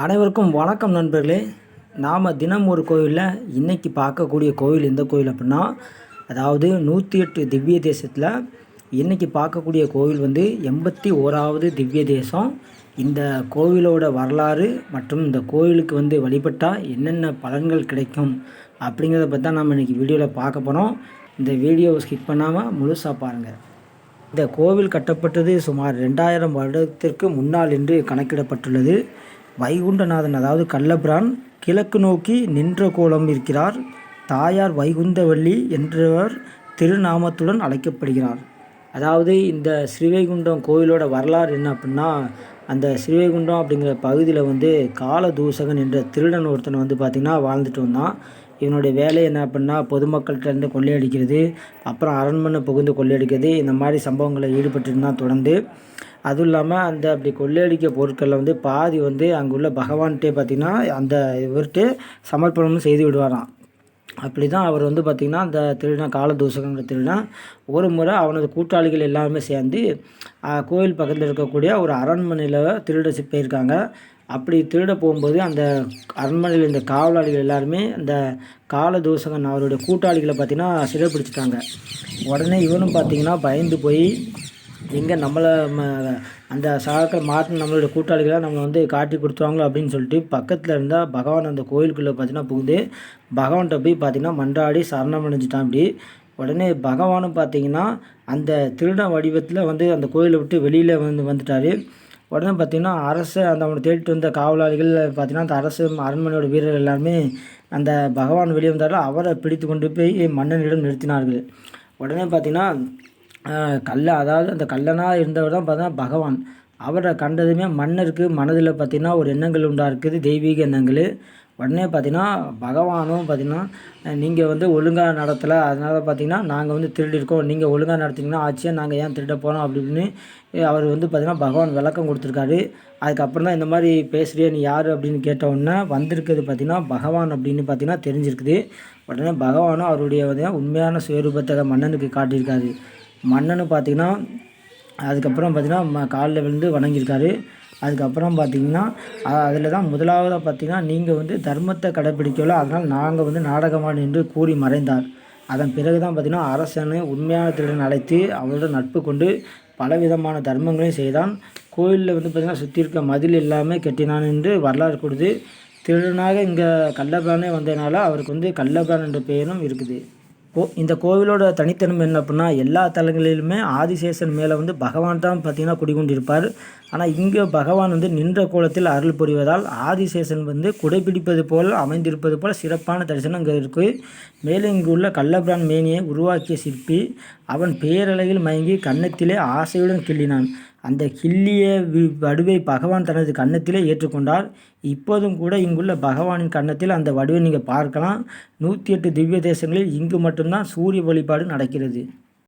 அனைவருக்கும் வணக்கம் நண்பர்களே. நாம் தினம் ஒரு கோவிலில் இன்றைக்கி பார்க்கக்கூடிய கோவில் எந்த கோவில் அப்படின்னா அதாவது நூற்றி எட்டு திவ்ய தேசத்தில் இன்றைக்கி பார்க்கக்கூடிய கோவில் வந்து எண்பத்தி ஓராவது திவ்ய தேசம். இந்த கோவிலோட வரலாறு மற்றும் இந்த கோவிலுக்கு வந்து வழிபட்டால் என்னென்ன பலன்கள் கிடைக்கும் அப்படிங்கிறத பற்றி தான் நம்ம இன்றைக்கி வீடியோவில் பார்க்க போகிறோம் இந்த வீடியோவை ஸ்கிப் பண்ணாமல் முழுசாக பாருங்கள் இந்த கோவில் கட்டப்பட்டது சுமார் ரெண்டாயிரம் வருடத்திற்கு முன்னால் என்று கணக்கிடப்பட்டுள்ளது. வைகுண்டநாதன் அதாவது கள்ளபிரான் கிழக்கு நோக்கி நின்ற கோலம் இருக்கிறார். தாயார் வைகுந்தவள்ளி என்றவர் திருநாமத்துடன் அழைக்கப்படுகிறார். அதாவது இந்த ஸ்ரீவைகுண்டம் கோயிலோட வரலாறு என்ன அப்படின்னா அந்த ஸ்ரீவைகுண்டம் அப்படிங்கிற பகுதியில் வந்து காலதூசகன் என்ற திருடன் ஒருத்தன் வந்து பார்த்திங்கன்னா வாழ்ந்துட்டு வந்தான். இவனுடைய வேலை என்ன அப்படின்னா பொதுமக்கள்கிட்டருந்து கொள்ளையடிக்கிறது அப்புறம் அரண்மனை புகுந்து கொள்ளையடிக்கிறது இந்த மாதிரி சம்பவங்களில் ஈடுபட்டு தொடர்ந்து. அதுவும் இல்லாமல் அந்த அப்படி கொள்ளையடிக்க பொருட்களில் வந்து பாதி வந்து அங்கே உள்ள பகவான்கிட்டே பார்த்திங்கன்னா அந்த இவர்கிட்ட சமர்ப்பணமும் செய்து விடுவாராம். அப்படி தான் அவர் வந்து பார்த்திங்கன்னா அந்த திருடா காலதூசகங்கிற திருடா ஒரு முறை அவனது கூட்டாளிகள் எல்லாருமே சேர்ந்து கோவில் பக்கத்தில் இருக்கக்கூடிய ஒரு அரண்மனையில் திருட போயிருக்காங்க. அப்படி திருட போகும்போது அந்த அரண்மனையில் இந்த காவலாளிகள் எல்லாருமே அந்த காலதூசகன் அவருடைய கூட்டாளிகளை பார்த்திங்கன்னா சிறைப்பிடிச்சிட்டாங்க உடனே இவனும் பார்த்திங்கன்னா பயந்து போய் எங்கே நம்மளை அந்த சாக்கள் மாட்டின நம்மளோட கூட்டாளிகளை நம்மளை வந்து காட்டி கொடுத்துருவாங்களோ அப்படின்னு சொல்லிட்டு பக்கத்தில் இருந்தால் பகவான் அந்த கோயிலுக்குள்ளே பார்த்தீங்கன்னா புகுந்து பகவான்கிட்ட போய் பார்த்தீங்கன்னா மன்றாடி சரணம் அடைஞ்சிட்டான் அப்படி. உடனே பகவானும் பார்த்தீங்கன்னா அந்த திருட வடிவத்தில் வந்து அந்த கோயிலை விட்டு வெளியில் வந்து வந்துட்டார். உடனே பார்த்திங்கன்னா அரசு அந்த அவனை தேடிட்டு வந்த காவலாளிகள் பார்த்திங்கன்னா அந்த அரசு அரண்மனையோட வீரர்கள் எல்லாருமே அந்த பகவான் வெளியே வந்தாலும் அவரை பிடித்து கொண்டு போய் மன்னனிடம் நிறுத்தினார்கள். உடனே பார்த்திங்கன்னா கல் அதாவது அந்த கல்லனாக இருந்தவர் தான் பார்த்தா பகவான். அவரை கண்டதுமே மன்னருக்கு மனதில் பார்த்திங்கன்னா ஒரு எண்ணங்கள் உண்டாக இருக்குது தெய்வீக எண்ணங்கள். உடனே பார்த்திங்கன்னா பகவானும் பார்த்திங்கன்னா நீங்கள் வந்து ஒழுங்காக நடத்தலை அதனால் பார்த்திங்கன்னா நாங்கள் வந்து திருடிருக்கோம் நீங்கள் ஒழுங்காக நடத்திங்கன்னா ஆச்சியாக நாங்கள் ஏன் திருட போகிறோம் அப்படின்னு அவர் வந்து பார்த்திங்கன்னா பகவான் விளக்கம் கொடுத்துருக்காரு. அதுக்கப்புறம் தான் இந்த மாதிரி பேசுகிறிய நீ யார் அப்படின்னு கேட்ட உடனே வந்திருக்கிறது பார்த்திங்கன்னா பகவான் அப்படின்னு பார்த்திங்கன்னா தெரிஞ்சிருக்குது. உடனே பகவானும் அவருடைய பார்த்திங்கன்னா உண்மையான சுயரூபத்தை மன்னனுக்கு காட்டியிருக்காரு. மன்னனு பார்த்திங்கன்னா அதுக்கப்புறம் பார்த்திங்கன்னா காலில் விழுந்து வணங்கியிருக்காரு. அதுக்கப்புறம் பார்த்திங்கன்னா அதில் தான் முதலாவதாக பார்த்திங்கன்னா நீங்கள் வந்து தர்மத்தை கடைப்பிடிக்கல அதனால் நாங்கள் வந்து நாடகமான என்று கூறி மறைந்தார். அதன் பிறகு தான் பார்த்திங்கன்னா அரசனை உண்மையான திருடன் அழைத்து அவரோட நட்பு கொண்டு பலவிதமான தர்மங்களையும் செய்தான். கோயிலில் வந்து பார்த்திங்கன்னா சுற்றி இருக்க மதில் எல்லாமே கெட்டினான் என்று வரலாறு கொடுத்து திருடனாக இங்கே கள்ளபிரானே வந்ததுனால அவருக்கு வந்து கள்ளபிரான் என்ற பெயரும் இருக்குது. கோ இந்த கோவிலோட தனித்தன்மை என்ன அப்படின்னா எல்லா தலங்களிலுமே ஆதிசேஷன் மேலே வந்து பகவான் தான் பார்த்திங்கன்னா குடிகொண்டிருப்பார். ஆனால் இங்கே பகவான் வந்து நின்ற கோலத்தில் அருள் புரிவதால் ஆதிசேஷன் வந்து குடைபிடிப்பது போல் அமைந்திருப்பது போல் சிறப்பான தரிசனம் இங்கே இருக்குது மேலும் இங்கு உள்ள கள்ளபிரான் மேனியை உருவாக்கிய சிற்பி அவன் பேரழகில் மயங்கி கன்னத்திலே ஆசையுடன் கிள்ளினான். அந்த கிள்ளிய வடுவை பகவான் தனது கன்னத்திலே ஏற்றுக்கொண்டார். இப்போதும் கூட இங்குள்ள பகவானின் கன்னத்தில் அந்த வடுவை நீங்கள் பார்க்கலாம். நூற்றி எட்டு திவ்ய தேசங்களில் இங்கு மட்டும்தான் சூரிய வழிபாடு நடக்கிறது.